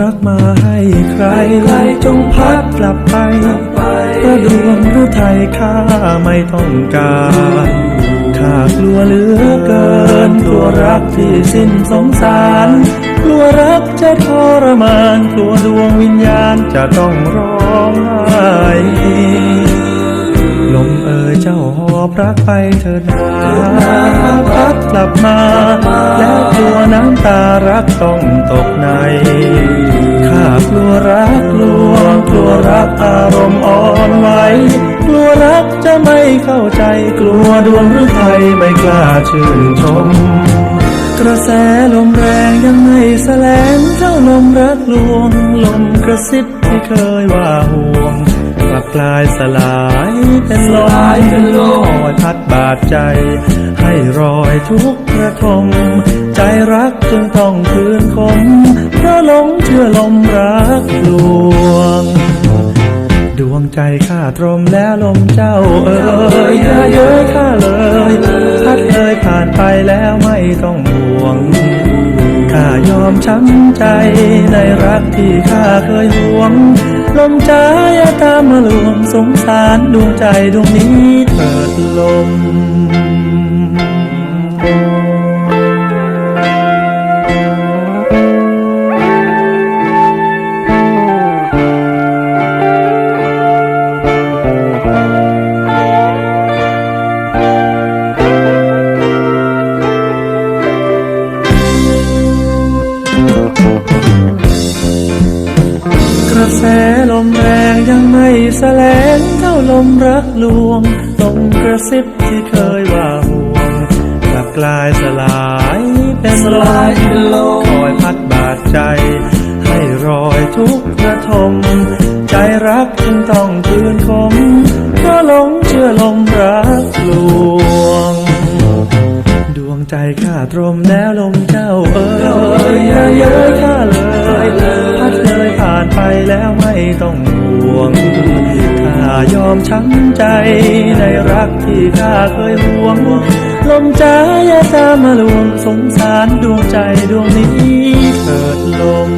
รักมาให้ใครใครจงพัดกลับไป ก็ดวงหรือไทยข้าไม่ต้องการข้ากลัวเหลือเกินกลัวรักที่สิ้นสงสารกลัวรักจะทรมานกลัวดวงวิญญาณจะต้องร้องไห้ลมเอ่ยเจ้าหอบรักไปเถิดนาพัดกลับมา แล้วกลัวน้ำตารักต้องตกในข้ากลัวรักกลัวกลัวรักอารมณ์ กลัวรักจะไม่เข้าใจ กลัวดวงหรือไทยไม่กล้าชื่นชม กระแสลมแรงยังไม่แสลงเจ้าลมรักลวง ลมกระซิบที่เคยว่าห่วงกลับกลายสลายเป็นลมเป็นลอยพัดบาดใจ ให้รอยทุกกระทมใจรักจึงต้องคืนคมเพราะหลงเชื่อลมรักลวง ดวงใจข้าตรมแล้วลมเจ้าเอ่ยอย่เย้ยข้าเลยพัดเลยผ่านไปแล้วไม่ต้องห่วงข้ายอมช้ำใจในรักที่ข้าเคยหวง ลมใจอย่าตามมาลวงสงสารดวงใจดวงนี้เถิดลม ระแสลมแรงยังไม่แสลงเท่าลมรักลวงลมกระซิบที่เคยว่าห่วงกลับกลายสลายเป็นลายเป็นลมคอยพัดบาดใจ ให้รอยทุกกระทม ใจรักจึงต้องคืนคมเพราะหลงเชื่อลมรักลวง ดวงใจข้าตรมแล้วลมเจ้าเอ่ยอย่าเย้ยข้าเลยพัด ต้องห่วง ถ้ายอมช้ำใจในรักที่ข้าเคยห่วง ลมใจอย่าตามมาลวงสงสารดวงใจดวงนี้เปิดลม